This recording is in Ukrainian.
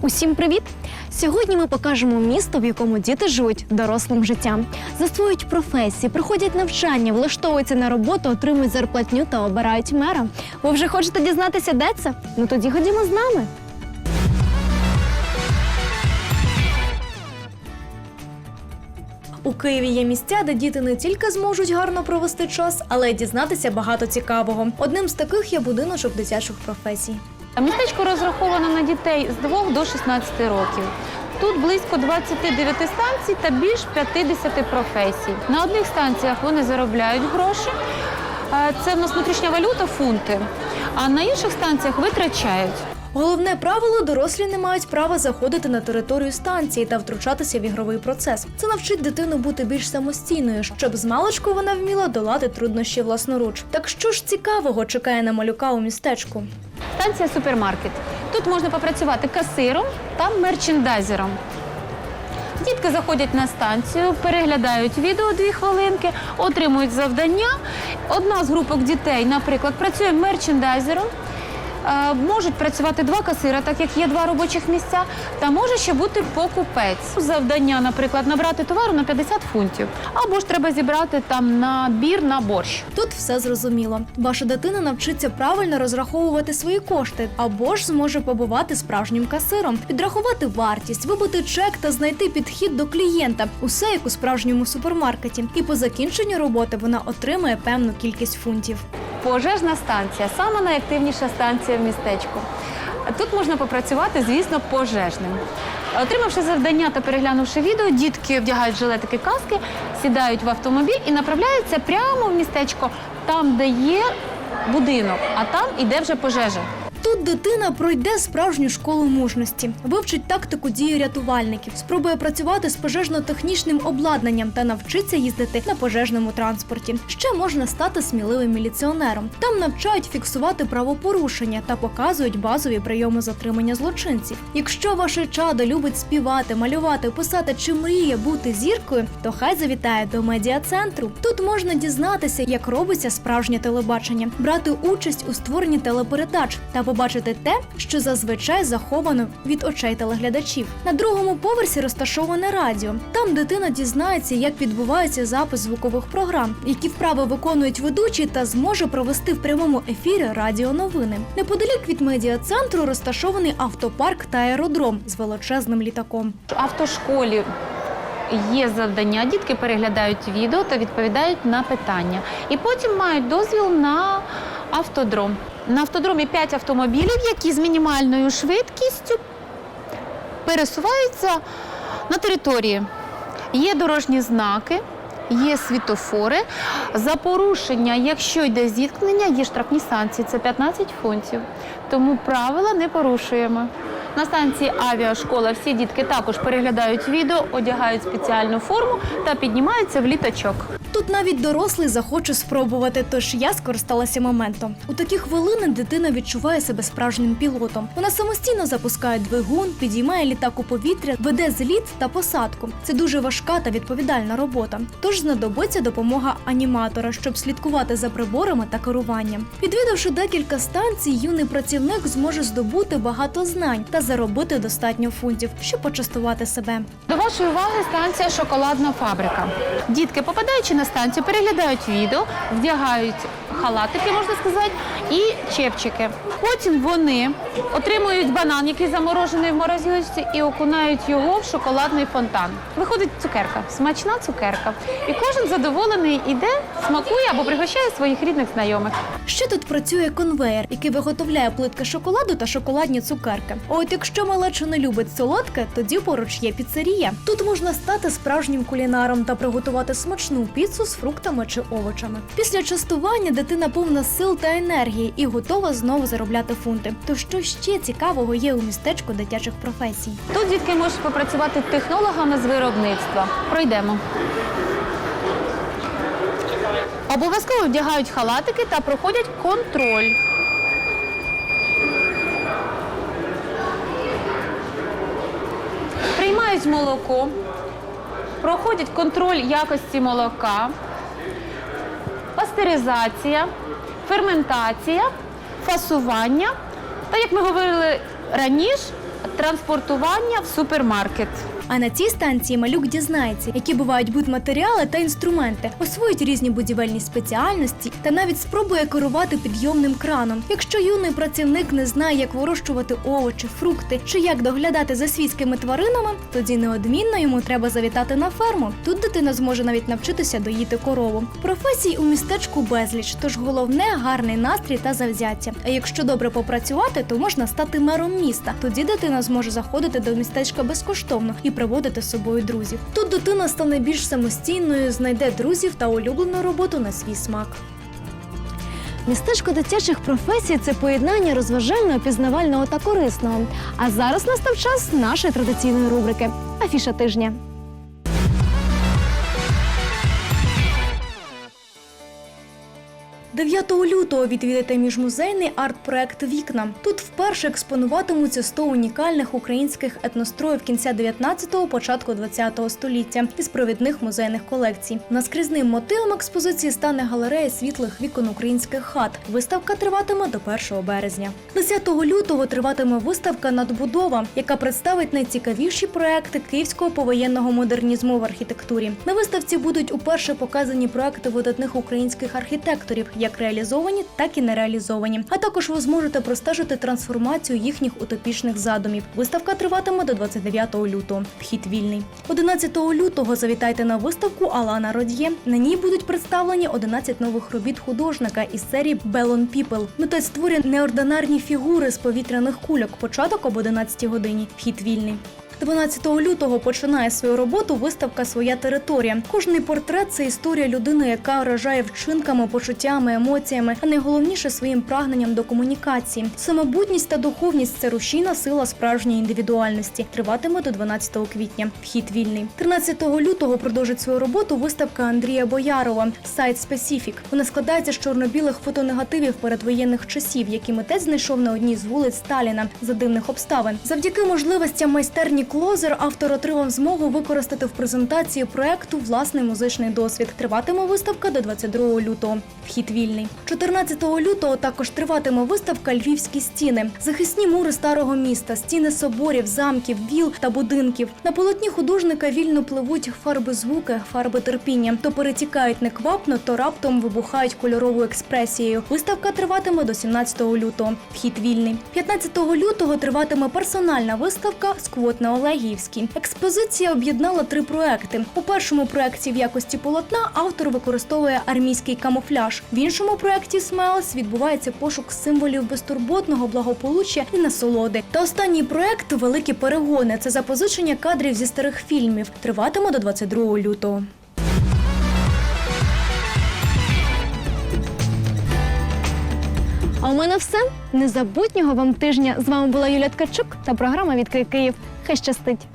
Усім привіт! Сьогодні ми покажемо місто, в якому діти живуть дорослим життям, засвоюють професії, проходять навчання, влаштовуються на роботу, отримують зарплатню та обирають мера. Ви вже хочете дізнатися, де це? Ну тоді ходімо з нами. У Києві є місця, де діти не тільки зможуть гарно провести час, але й дізнатися багато цікавого. Одним з таких є будиночок дитячих професій. Містечко розраховано на дітей з 2 до 16 років. Тут близько 29 станцій та більш 50 професій. На одних станціях вони заробляють гроші. е, Це в нас внутрішня валюта, фунти. А на інших станціях витрачають. Головне правило дорослі не мають права заходити на територію станції та втручатися в ігровий процес. Це навчить дитину бути більш самостійною, щоб з маличку вона вміла долати труднощі власноруч. Так що ж цікавого чекає на малюка у містечку? Станція супермаркет. Тут можна попрацювати касиром та мерчендайзером. Дітки заходять на станцію, переглядають відео дві хвилинки, отримують завдання. Одна з групок дітей, наприклад, працює мерчендайзером. Е, Можуть працювати два касира, так як є два робочих місця, та може ще бути покупець. Завдання, наприклад, набрати товару на 50 фунтів, або ж треба зібрати там набір на борщ. Тут все зрозуміло. Ваша дитина навчиться правильно розраховувати свої кошти, або ж зможе побувати справжнім касиром, підрахувати вартість, вибити чек та знайти підхід до клієнта. Усе як у справжньому супермаркеті. І по закінченню роботи вона отримає певну кількість фунтів. Пожежна станція саме найактивніша станція в містечку. Тут можна попрацювати, звісно, пожежним. Отримавши завдання та переглянувши відео, дітки вдягають жилетики каски, сідають в автомобіль і направляються прямо в містечко, там, де є будинок, а там іде вже пожежа. Тут дитина пройде справжню школу мужності, вивчить тактику дії рятувальників, спробує працювати з пожежно-технічним обладнанням та навчиться їздити на пожежному транспорті. Ще можна стати сміливим міліціонером. Там навчають фіксувати правопорушення та показують базові прийоми затримання злочинців. Якщо ваше чадо любить співати, малювати, писати чи мріє бути зіркою, то хай завітає до медіа-центру. Тут можна дізнатися, як робиться справжнє телебачення, брати участь у створенні телепередач та побачити те, що зазвичай заховано від очей телеглядачів. На другому поверсі розташоване радіо. Там дитина дізнається, як відбувається запис звукових програм, які вправи виконують ведучі, та зможе провести в прямому ефірі радіоновини. Неподалік від медіа-центру розташований автопарк та аеродром з величезним літаком. Автошколі є завдання, дітки переглядають відео та відповідають на питання. І потім мають дозвіл на автодром. На автодромі 5 автомобілів, які з мінімальною швидкістю пересуваються на території. Є дорожні знаки, є світофори. За порушення, якщо йде зіткнення, є штрафні санкції. Це 15 фунтів. Тому правила не порушуємо. На станції авіашкола всі дітки також переглядають відео, одягають спеціальну форму та піднімаються в літачок. Тут навіть дорослий захоче спробувати, тож я скористалася моментом. У такі хвилини дитина відчуває себе справжнім пілотом. Вона самостійно запускає двигун, підіймає літак у повітря, веде зліт та посадку. Це дуже важка та відповідальна робота. Тож знадобиться допомога аніматора, щоб слідкувати за приборами та керуванням. Відвідавши декілька станцій, юний працівник зможе здобути багато знань та заробити достатньо фунтів, щоб почастувати себе. До вашої уваги станція Шоколадна фабрика. Дітки, попадаючи на станцію, переглядають відео, вдягають халатики, можна сказати, і чепчики. Потім вони отримують банан, який заморожений в морозилці, і окунають його в шоколадний фонтан. Виходить цукерка, смачна цукерка. І кожен задоволений іде, смакує або пригощає своїх рідних знайомих. Ще тут працює конвеєр, який виготовляє плитки шоколаду та шоколадні цукерки. От якщо малеча не любить солодке, тоді поруч є піцерія. Тут можна стати справжнім кулінаром та приготувати смачну піцу з фруктами чи овочами. Після частування дитина повна сил та енергії і готова знову заробляти фунти. То що ще цікавого є у містечку дитячих професій? Тут дітки можуть попрацювати технологами з виробництва. Пройдемо. Обов'язково вдягають халатики та проходять контроль. Приймають молоко, проходять контроль якості молока, пастеризація, ферментація, фасування та, як ми говорили раніше, транспортування в супермаркет. А на цій станції малюк дізнається, які бувають будматеріали та інструменти, освоїть різні будівельні спеціальності та навіть спробує керувати підйомним краном. Якщо юний працівник не знає, як вирощувати овочі, фрукти чи як доглядати за свійськими тваринами, тоді неодмінно йому треба завітати на ферму. Тут дитина зможе навіть навчитися доїти корову. Професій у містечку безліч, тож головне гарний настрій та завзяття. А якщо добре попрацювати, то можна стати мером міста. Тоді дитина зможе заходити до містечка безкоштовно і приводити з собою друзів. Тут дитина стане більш самостійною, знайде друзів та улюблену роботу на свій смак. Містечко дитячих професій це поєднання розважального, пізнавального та корисного. А зараз настав час нашої традиційної рубрики Афіша тижня. – 9 лютого відвідайте міжмузейний арт-проект Вікна. Тут вперше експонуватимуться 100 унікальних українських етностроїв кінця 19-го, початку 20-го століття із провідних музейних колекцій. Наскрізним мотивом експозиції стане галерея світлих вікон українських хат. Виставка триватиме до 1 березня. 10 лютого триватиме виставка Надбудова, яка представить найцікавіші проекти київського повоєнного модернізму в архітектурі. На виставці будуть уперше показані проекти видатних українських архітекторів, як реалізовані, так і нереалізовані. А також ви зможете простежити трансформацію їхніх утопічних задумів. Виставка триватиме до 29 лютого. Вхід вільний. 11 лютого завітайте на виставку Алана Род'є. На ній будуть представлені 11 нових робіт художника із серії Белон People. Митець створює неординарні фігури з повітряних кульок. Початок об 11 годині. Вхід вільний. 12 лютого починає свою роботу виставка Своя територія. Кожний портрет це історія людини, яка вражає вчинками, почуттями, емоціями, а найголовніше своїм прагненням до комунікації. Самобутність та духовність це рушійна сила справжньої індивідуальності. Триватиме до 12 квітня. Вхід вільний. 13 лютого продовжить свою роботу виставка Андрія Боярова Сайт Специфік. Вона складається з чорно-білих фотонегативів передвоєнних часів, які митець знайшов на одній з вулиць Сталіна за дивних обставин. Завдяки можливостям майстерні Клозер автор отримав змогу використати в презентації проекту власний музичний досвід. Триватиме виставка до 22 лютого. Вхід вільний. 14 лютого також триватиме виставка Львівські стіни, захисні мури старого міста, стіни соборів, замків, віл та будинків. На полотні художника вільно пливуть фарби звуки, фарби терпіння. То перетікають неквапно, то раптом вибухають кольоровою експресією. Виставка триватиме до 17 лютого. Вхід вільний. 15 лютого триватиме персональна виставка Сквот на Олегіївській. Експозиція об'єднала три проекти. У першому проекті в якості полотна автор використовує армійський камуфляж. В іншому проекті Смелс відбувається пошук символів безтурботного благополуччя і насолоди. Та останній проект Великі перегони. Це запозичення кадрів зі старих фільмів. Триватиме до 22 лютого. А у мене все. Незабутнього вам тижня. З вами була Юля Ткачук та програма Відкрий Київ. Хай щастить!